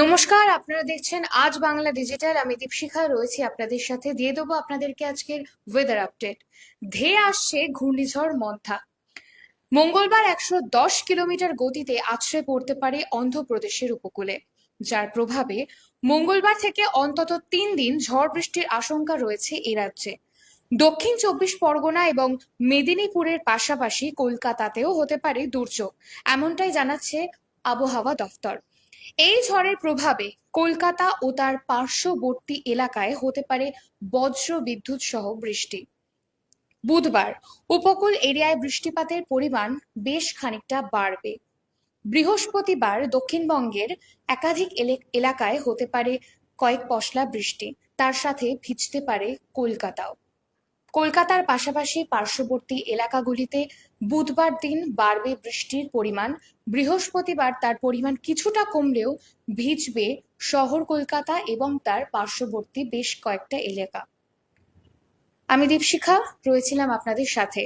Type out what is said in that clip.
নমস্কার, আপনারা দেখছেন আজ বাংলা ডিজিটাল। আমি দীপশিখা, রয়েছি আপনাদের সাথে। দিয়ে দেবো আপনাদেরকে আজকের ওয়েদার আপডেট ধেয়ে আসছে ঘূর্ণিঝড় মন্থা। মঙ্গলবার একশো দশ কিলোমিটার গতিতে আছড়ে পড়তে পারে অন্ধ্রপ্রদেশের উপকূলে। যার প্রভাবে মঙ্গলবার থেকে অন্তত তিন দিন ঝড় বৃষ্টির আশঙ্কা রয়েছে এ রাজ্যে। দক্ষিণ চব্বিশ পরগনা এবং মেদিনীপুরের পাশাপাশি কলকাতাতেও হতে পারে দুর্যোগ। এমনটাই জানাচ্ছে আবহাওয়া দফতর। এই ঝড়ের প্রভাবে কলকাতা ও তার পার্শ্ববর্তী এলাকায় হতে পারে বজ্র বিদ্যুৎ সহ বৃষ্টি। বুধবার উপকূল এরিয়ায় বৃষ্টিপাতের পরিমাণ বেশ খানিকটা বাড়বে। বৃহস্পতিবার দক্ষিণবঙ্গের একাধিক এলে- এলাকায় হতে পারে কয়েক পশলা বৃষ্টি, তার সাথে ভিজতে পারে কলকাতাও। কলকাতার পাশাপাশি পার্শ্ববর্তী এলাকাগুলিতে বুধবার দিন বাড়বে বৃষ্টির পরিমাণ। বৃহস্পতিবার তার পরিমাণ কিছুটা কমলেও ভিজবে শহর কলকাতা এবং তার পার্শ্ববর্তী বেশ কয়েকটা এলাকা। আমি দীপশিখা, রয়েছিলাম আপনাদের সাথে।